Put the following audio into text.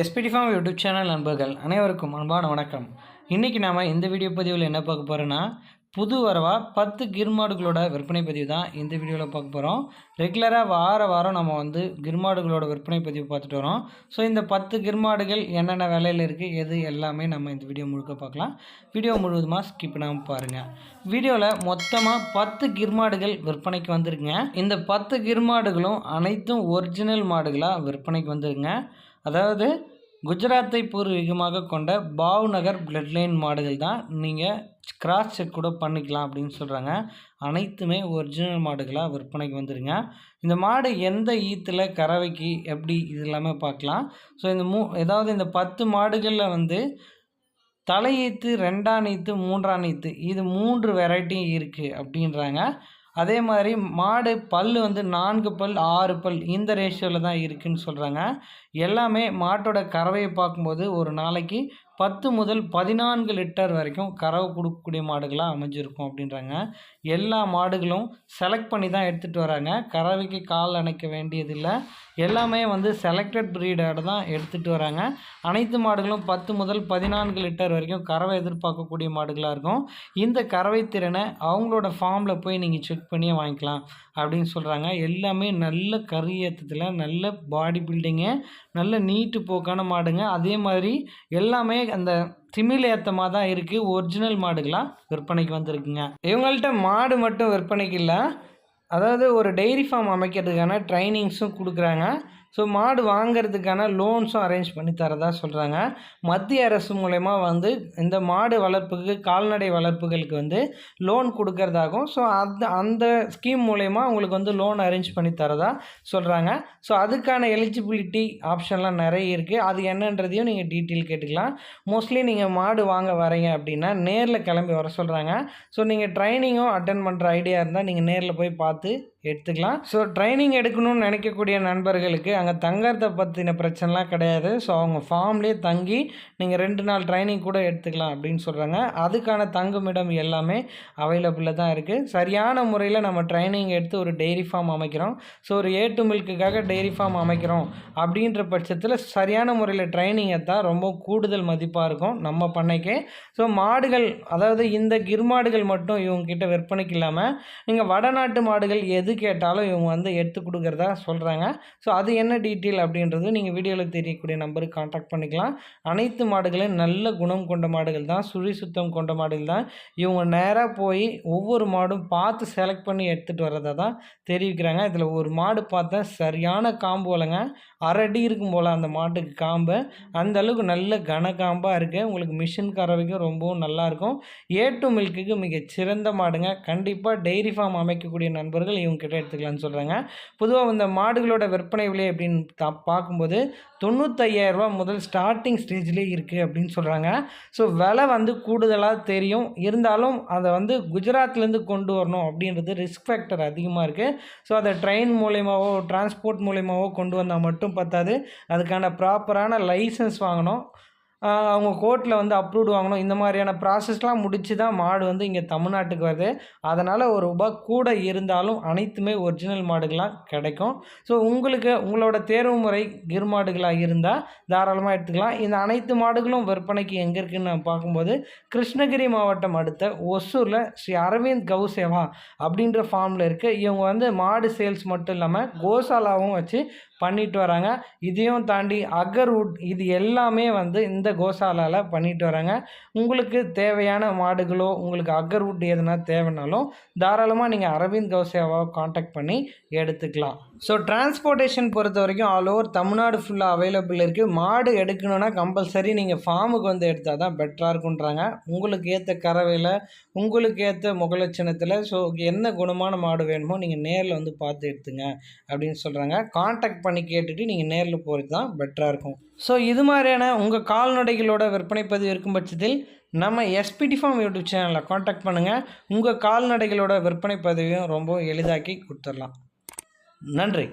SPD farm YouTube channel நண்பர்கள் அனைவருக்கும் அன்பான வணக்கம். இன்றைக்கி நாம் இந்த வீடியோ பதிவில் என்ன பார்க்க போகிறோன்னா புது வரவாக பத்து கிர்மாடுகளோட விற்பனை பதிவு தான் இந்த வீடியோவில் பார்க்க போகிறோம் ரெகுலராக வார வாரம் நம்ம வந்து கிர்மாடுகளோட விற்பனை பதிவு பார்த்துட்டு வரோம். ஸோ இந்த பத்து கிர்மாடுகள் என்னென்ன வேலையில் இருக்குது எது எல்லாமே நம்ம இந்த வீடியோ முழுக்க பார்க்கலாம். வீடியோ முழுவதுமாக ஸ்கிப் பண்ணாமல் பாருங்கள் வீடியோவில் மொத்தமாக பத்து கிர்மாடுகள் விற்பனைக்கு வந்திருக்குங்க. இந்த பத்து கிர்மாடுகளும் அனைத்தும் ஒரிஜினல் மாடுகளாக விற்பனைக்கு வந்திருக்குங்க. அதாவது குஜராத்தை பூர்வீகமாக கொண்ட பாவ்நகர் பிளட்லைன் மாடுகள் தான் நீங்கள் கிராஸ் செக் கூட பண்ணிக்கலாம் அப்படின்னு சொல்கிறாங்க அனைத்துமே ஒரிஜினல் மாடுகளாக விற்பனைக்கு வந்துருங்க. இந்த மாடு எந்த ஈத்தில் கறவைக்கு எப்படி இது எல்லாமே பார்க்கலாம். ஸோ இந்த மூ ஏதாவது இந்த பத்து மாடுகளில் வந்து தலையீத்து ரெண்டாம் நீத்து மூன்றாம் நீத்து இது மூன்று வெரைட்டியும் இருக்குது அப்படின்றாங்க. அதே மாதிரி மாடு பல் வந்து நான்கு பல் ஆறு பல் இந்த ரேஷியோவில் தான் இருக்குதுன்னு சொல்கிறாங்க எல்லாமே மாட்டோட கறவையை பார்க்கும்போது ஒரு நாளைக்கு பத்து முதல் பதினான்கு லிட்டர் வரைக்கும் கறவை கொடுக்கக்கூடிய மாடுகளாக அமைஞ்சிருக்கும் அப்படின்றாங்க. எல்லா மாடுகளும் செலக்ட் பண்ணி தான் எடுத்துகிட்டு வராங்க. கறவைக்கு கால் அணைக்க வேண்டியதில்லை. எல்லாமே வந்து செலக்டட் ப்ரீடோட தான் எடுத்துகிட்டு வராங்க. அனைத்து மாடுகளும் பத்து முதல் பதினான்கு லிட்டர் வரைக்கும் கறவை எதிர்பார்க்கக்கூடிய மாடுகளாக இருக்கும். இந்த கறவை திறனை அவங்களோட ஃபார்மில் போய் நீங்கள் செக் பண்ணியே வாங்கிக்கலாம் அப்படின்னு சொல்கிறாங்க எல்லாமே நல்ல கறி நல்ல பாடி பில்டிங்கு நல்ல நீட்டு போக்கான மாடுங்க. அதே மாதிரி எல்லாமே அந்த திமிழ் ஏற்றமாக தான் இருக்குது ஒரிஜினல் மாடுகளாக விற்பனைக்கு வந்திருக்குங்க. இவங்கள்ட்ட மாடு மட்டும் விற்பனைக்கு இல்லை. அதாவது ஒரு டெய்ரி ஃபார்ம் அமைக்கிறதுக்கான ட்ரைனிங்ஸும் கொடுக்குறாங்க. ஸோ மாடு வாங்கிறதுக்கான லோன்ஸும் அரேஞ்ச் பண்ணி தரதா சொல்கிறாங்க மத்திய அரசு மூலயமா வந்து இந்த மாடு வளர்ப்புக்கு கால்நடை வளர்ப்புகளுக்கு வந்து லோன் கொடுக்கறதாகும் ஸோ அந்த அந்த ஸ்கீம் மூலயமா அவங்களுக்கு வந்து லோன் அரேஞ்ச் பண்ணி தரதா சொல்கிறாங்க ஸோ அதுக்கான எலிஜிபிலிட்டி ஆப்ஷன்லாம் நிறைய இருக்குது அது என்னன்றதையும் நீங்கள் டீட்டெயில் கேட்டுக்கலாம். மோஸ்ட்லி நீங்கள் மாடு வாங்க வரீங்க அப்படின்னா நேரில் கிளம்பி வர சொல்கிறாங்க ஸோ நீங்கள் ட்ரைனிங்கும் அட்டன் பண்ணுற ஐடியா இருந்தால் நீங்கள் நேரில் போய் பார்த்து எடுத்துக்கலாம். ஸோ ட்ரைனிங் எடுக்கணும்னு நினைக்கக்கூடிய நண்பர்களுக்கு அங்கே தங்கறதை பற்றின பிரச்சனைலாம் கிடையாது. ஸோ அவங்க ஃபார்ம்லேயே தங்கி நீங்கள் ரெண்டு நாள் ட்ரைனிங் கூட எடுத்துக்கலாம் அப்படின்னு சொல்கிறாங்க அதுக்கான தங்குமிடம் எல்லாமே அவைலபிளில் தான் இருக்குது சரியான முறையில் நம்ம ட்ரைனிங் எடுத்து ஒரு டெய்ரி ஃபார்ம் அமைக்கிறோம். ஸோ ஒரு ஏ டு மில்க்குக்காக டெய்ரி ஃபார்ம் அமைக்கிறோம் அப்படின்ற பட்சத்தில் சரியான முறையில் ட்ரைனிங் எடுத்தால் ரொம்ப கூடுதல் மதிப்பாக இருக்கும் நம்ம பண்ணைக்கே. ஸோ மாடுகள் அதாவது இந்த கிர்மாடுகள் மட்டும் இவங்கக்கிட்ட விற்பனைக்கு இல்லாமல் நீங்கள் வடநாட்டு மாடுகள் எது கேட்டாலும் இவங்க வந்து எடுத்து கொடுக்குறதா சொல்கிறாங்க ஸோ அது என்ன டீட்டெயில் அப்படின்றது நீங்கள் வீடியோவில் தெரியக்கூடிய நம்பருக்கு காண்டாக்ட் பண்ணிக்கலாம். அனைத்து மாடுகளும் நல்ல குணம் கொண்ட மாடுகள் தான் சுழி சுத்தம் கொண்ட மாடுகள் தான். இவங்க நேராக போய் ஒவ்வொரு மாடும் பார்த்து செலக்ட் பண்ணி எடுத்துகிட்டு வரதை தான் தெரிவிக்கிறாங்க. இதில் ஒரு மாடு பார்த்தா சரியான காம்பு போலங்க அரடி இருக்கும் போல் அந்த மாட்டுக்கு காம்பு. அந்த அளவுக்கு நல்ல கன காம்பாக இருக்குது உங்களுக்கு மிஷின் கறவைக்கும் ரொம்பவும் நல்லாயிருக்கும் ஏ டு மில்க்குக்கு மிக சிறந்த மாடுங்க. கண்டிப்பாக டெய்ரி ஃபார்ம் அமைக்கக்கூடிய நண்பர்கள் இவங்க கிட்ட எடுத்துக்கலாம்னு சொல்கிறாங்க பொதுவாக இந்த மாடுகளோட விற்பனை விலை அப்படின்னு பார்க்கும்போது தொண்ணூத்தையாயிரரூபா முதல் ஸ்டார்டிங் ஸ்டேஜ்லேயே இருக்குது அப்படின்னு சொல்கிறாங்க ஸோ விலை வந்து கூடுதலாக தெரியும். இருந்தாலும் அதை வந்து குஜராத்லேருந்து கொண்டு வரணும் அப்படின்றது ரிஸ்க் ஃபேக்டர் அதிகமாக இருக்குது ஸோ அதை ட்ரெயின் மூலயமாவோ டிரான்ஸ்போர்ட் மூலயமாவோ கொண்டு வந்தால் மட்டும் பத்தாது. அதுக்கான ப்ராப்பரான லைசன்ஸ் வாங்கணும். அவங்க கோர்ட்டில் வந்து அப்ரூவ்டு வாங்கணும். இந்த மாதிரியான ப்ராசஸ்லாம் முடித்து தான் மாடு வந்து இங்கே தமிழ்நாட்டுக்கு வருது. அதனால் ஒரு ரூபாய் கூட இருந்தாலும் அனைத்துமே ஒரிஜினல் மாடுகளாக கிடைக்கும். ஸோ உங்களுக்கு உங்களோட தேர்வு முறை கிர் மாடுகளாக இருந்தால் தாராளமாக எடுத்துக்கலாம். இந்த அனைத்து மாடுகளும் விற்பனைக்கு எங்கே இருக்குதுன்னு நான் பார்க்கும்போது கிருஷ்ணகிரி மாவட்டம் அடுத்த ஒசூரில் ஸ்ரீ அரவிந்த் கவுசேவா அப்படின்ற ஃபார்மில் இருக்குது இவங்க வந்து மாடு சேல்ஸ் மட்டும் இல்லாமல் கோசாலாவும் வச்சு பண்ணிட்டு வராங்க. இதையும் தாண்டி அகர்வுட் இது எல்லாமே வந்து இந்த கோசாலாவில் பண்ணிட்டு வராங்க. உங்களுக்கு தேவையான மாடுகளோ உங்களுக்கு அகர்வுட் எதுனா தேவைனாலும் தாராளமாக நீங்கள் அரவிந்த் கௌசேவாவை காண்டாக்ட் பண்ணி எடுத்துக்கலாம். ஸோ டிரான்ஸ்போர்ட்டேஷன் பொறுத்த வரைக்கும் ஆல் ஓவர் தமிழ்நாடு ஃபுல்லாக அவைலபிள் இருக்குது மாடு எடுக்கணுன்னா கம்பல்சரி நீங்கள் ஃபார்முக்கு வந்து எடுத்தால் தான் பெட்டராக இருக்குன்றாங்க உங்களுக்கு ஏற்ற கறவையில் உங்களுக்கு ஏற்ற முகலட்சணத்தில் ஸோ என்ன குணமான மாடு வேணுமோ நீங்கள் நேரில் வந்து பார்த்து எடுத்துங்க அப்படின்னு சொல்கிறாங்க காண்டாக்ட் பண்ணி பண்ணி கேட்டுட்டு நீங்கள் நேரில் போகிறது தான் பெட்டராக இருக்கும். ஸோ இது மாதிரியான உங்கள் கால்நடைகளோட விற்பனை பதிவு இருக்கும் பட்சத்தில் நம்ம எஸ்பிடி ஃபார்ம் யூடியூப் சேனலில் காண்டாக்ட் பண்ணுங்கள் உங்கள் கால்நடைகளோட விற்பனை பதிவையும் ரொம்ப எளிதாக்கி கொடுத்துடலாம். நன்றி.